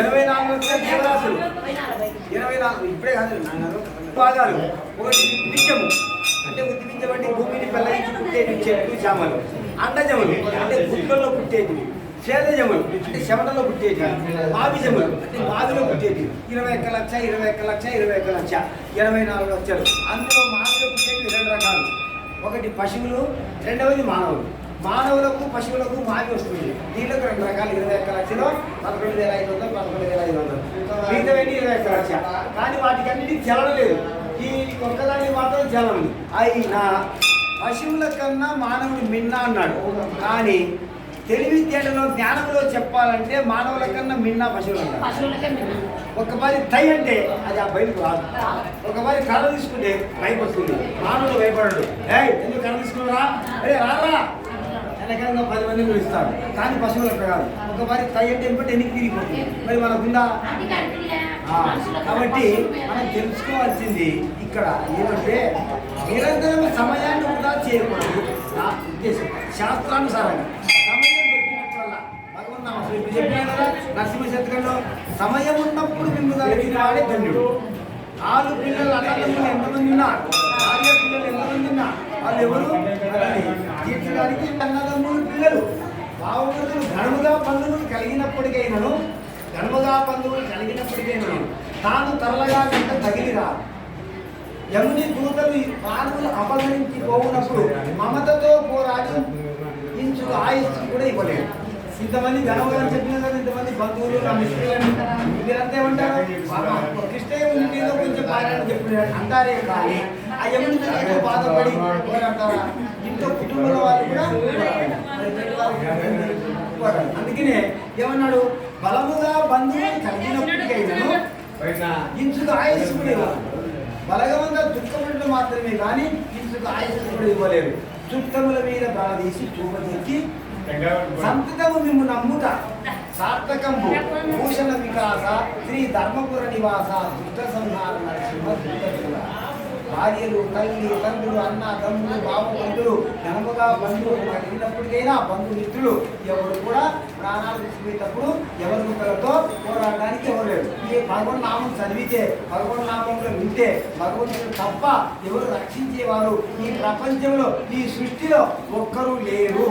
ఎనభై నాలుగు లక్షల జీవరాశులు ఇరవై నాలుగు ఇప్పుడే కాదు అన్నారు భాగాలు ఒకటి విద్యము అంటే ఉద్దిపించం అంటే భూమిని పెళ్ళగించి పుట్టేటివి చెట్లు చామలు అండజములు అంటే గుడ్లలో పుట్టేటివి. శేదజములు అంటే శవటలో పుట్టేటివి. మావిజములు అంటే బావిలో పుట్టేటివి. ఇరవై ఒక్క లక్ష ఇరవై ఒక్క లక్ష ఇరవై ఒక్క లక్ష. ఇరవై నాలుగు లక్షలు అందులో మానవులు పుట్టేటివి రెండు రకాలు. ఒకటి పశువులు రెండవది మానవులు. మానవులకు పశువులకు మావి వస్తుంది దీంట్లో రెండు రకాలు ఇరవై ఒక్క లక్షలు పదకొండు వేల ఐదు వందలు పదకొండు వేల ఐదు వందలు. మిగతావన్నీ ఇరవై ఒక్క లక్ష. కానీ వాటికి అన్నిటికీ చలన లేదు. ఈ ఒక్కదానికి మాత్రం ఉంది అయినా పశువుల కన్నా మానవుడు మిన్న అన్నాడు. కానీ తెలివితేటలో జ్ఞానంలో చెప్పాలంటే మానవుల కన్నా మిన్న పశువులు మేము ఒకసారి తై అంటే అది ఆ బయటకు రాదు. ఒకసారి కర్ర తీసుకుంటే పైకి వస్తుంది మానవుడు భయపడడు. ఏయ్ ఎందుకు కర్ర తీసుకున్నారా అరే రారా? వెనకంగా పది మంది పిలుస్తాడు కానీ పశువుల ప్రకారం ఒకసారి తై అంటే ఎంపటి ఎనికి తిరిగిపోతుంది. మరి మనకుందా కాబట్టి మనం తెలుసుకోవాల్సింది ఇక్కడ ఏమంటే నిరంతరం సమయాన్ని కూడా చేయకూడదు. నా ఉద్దేశం. శాస్త్రానుసారంగా సమయం దొరికినప్పుడల్లా భగవన్ నామ ఇప్పుడు చెప్పినా కదా నరసింహ శతకంలో సమయం ఉన్నప్పుడు మిమ్మల్ని కలిగిన వాడే ధన్యుడు. ఆరు పిల్లలు అన్నదమ్ములు ఎంతమంది ఉన్నారు? భార్య పిల్లలు ఎంతమంది ఉన్నారు? వాళ్ళు ఎవరు? గారికి అన్నదమ్ములు పిల్లలు. బావమరుదులు ఘనముగా బంధువులు కలిగినప్పటికైనను ఘనముగా బంధువులు కలిగినప్పటికైనను తాను తరలగా వెంట తగిలిరా. యముని దూతలు ఈ అపహరించి పోవునప్పుడు మమతతో పోరాడి ఇంచు ఆయుష్ కూడా ఇవ్వలేదు. ఇంతమంది ఘనములని చెప్పిన కదా ఇంతమంది బంధువులు నా మిత్రులని మీరంతా ఏమంటారు? పాపం, కృష్ణయ్య ఇంటిలో కొంచెం పారాయణ చెప్పిన అంటారే కానీ ఆ యముని బాధపడి పోరాడతారా? ఇంట్లో కుటుంబంలో వాళ్ళు కూడా అందుకనే ఏమన్నాడు? బలముగా బంధువులు కలిగినప్పటికైనాను ఇంచుకు ఆయుష్ కూడా ఇవ్వాలి బలగవంగా దుఃఖములు మాత్రమే కానీ ఇంచుకు ఆయుష్ కూడా ఇవ్వలేరు చుట్టముల మీద బాధీసి చూపదెక్కి సంతకము మిమ్ము నమ్ముట సార్థకంబు భూషణ వికాస శ్రీ ధర్మపుర నివాస దుష్ట సంహార నరసింహ దుర్గతుల భార్యలు తల్లి తండ్రులు అన్న తమ్ముడు బాబు బంధువులు ఘనముగా బంధువులు కలిగినప్పటికైనా బంధుమిత్రులు ఎవరు కూడా ప్రాణాలు తీసుకునేటప్పుడు ఎవరి ముక్కలతో పోరాడడానికి ఎవరు లేరు. ఈ భగవన్ నామం చదివితే భగవన్ నామంలో వింటే భగవంతుడు తప్ప ఎవరు రక్షించేవారు. ఈ ప్రపంచంలో ఈ సృష్టిలో ఒక్కరూ లేరు.